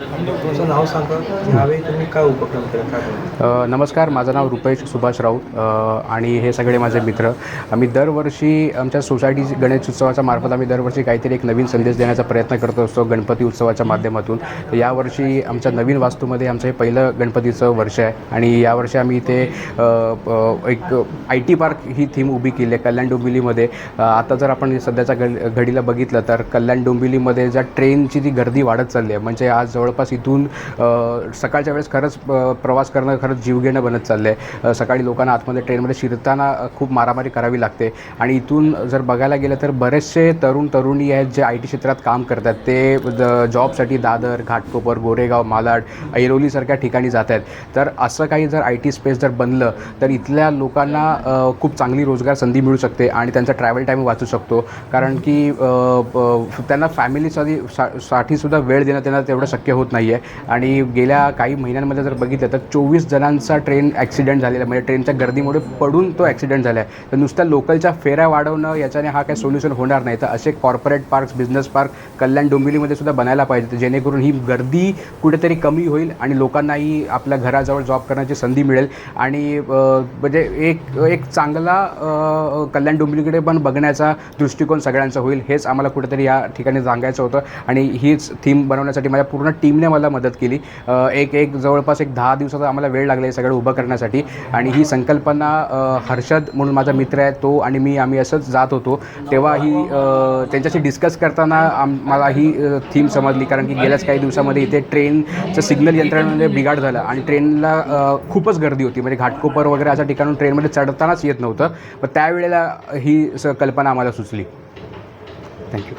तुमचं नाव सांगा यावेळी तुम्ही काय उपक्रम केला काय नमस्कार माझं नाव रुपेश सुभाष राऊत आणि हे सगळे माझे मित्र. आम्ही दरवर्षी आमच्या सोसायटी गणेश उत्सवाच्या मार्फत आम्ही दरवर्षी काहीतरी एक नवीन संदेश देण्याचा प्रयत्न करत असतो गणपती उत्सवाच्या माध्यमातून. तर यावर्षी आमच्या नवीन वास्तूमध्ये आमचं हे पहिलं गणपतीचं वर्ष आहे. आणि यावर्षी आम्ही इथे एक आय टी पार्क ही थीम उभी केली आहे कल्याण डोंबिवलीमध्ये. आता जर आपण सध्याच्या घडीला बघितलं तर कल्याण डोंबिवलीमध्ये ज्या ट्रेनची ती गर्दी वाढत चालली आहे म्हणजे आज जवळपास इथून सकाळच्या वेळेस खरंच प्रवास करणं खरंच जीवघेणं बनत चाललं आहे सकाळी लोकांना आतमध्ये ट्रेनमध्ये शिरताना खूप मारामारी करावी लागते. आणि इथून जर बघायला गेलं तर बरेचसे तरुण तरुणी आहेत जे आय टी क्षेत्रात काम करतात. ते जॉबसाठी दादर घाटकोपर गोरेगाव मालाड ऐरोलीसारख्या ठिकाणी जात आहेत. तर असं काही जर आय टी स्पेस जर बनलं तर इथल्या लोकांना खूप चांगली रोजगार संधी मिळू शकते आणि त्यांचा ट्रॅव्हल टाईम वाचू शकतो. कारण की त्यांना फॅमिलीसाठी सा साठी सुद्धा वेळ देणं त्यांना तेवढं शक्य होत नाही आहे आणि गेल्या काही महिन्यांमध्ये जर बघितलं तर चोवीस जणांचा ट्रेन ॲक्सिडेंट झालेला आहे. म्हणजे ट्रेनच्या गर्दीमुळे पडून तो ॲक्सिडेंट झाला आहे. तर नुसत्या लोकलच्या फेऱ्या वाढवणं याच्याने हा काही सोल्युशन होणार नाही. तर असे corporate parks business park Kalyan डोंबिवलीमध्ये सुद्धा बनायला पाहिजे. जेणेकरून ही गर्दी कुठेतरी कमी होईल आणि लोकांनाही आपल्या घराजवळ जॉब करण्याची संधी मिळेल. आणि म्हणजे एक एक चांगला कल्याण डोंबिवलीकडे पण बघण्याचा दृष्टिकोन सगळ्यांचा होईल. हेच आम्हाला कुठेतरी या ठिकाणी सांगायचं होतं. आणि हीच थीम बनवण्यासाठी माझ्या पूर्ण टीमने मला मदत केली. एक एक जवळपास एक दहा दिवसाचा आम्हाला वेळ लागला हे सगळं उभं करण्यासाठी. आणि ही संकल्पना हर्षद म्हणून माझा मित्र आहे तो आणि मी आम्ही असंच जात होतो. तेव्हा ही त्यांच्याशी डिस्कस करताना आम मला ही थीम समजली. कारण की गेल्याच काही दिवसामध्ये इथे ट्रेनचं सिग्नल यंत्रणेमध्ये बिघाड झाला. आणि ट्रेनला खूपच गर्दी होती. म्हणजे घाटकोपर वगैरे अशा ठिकाणून ट्रेनमध्ये चढतानाच येत नव्हतं. पण त्यावेळेला ही स कल्पना आम्हाला सुचली. थँक्यू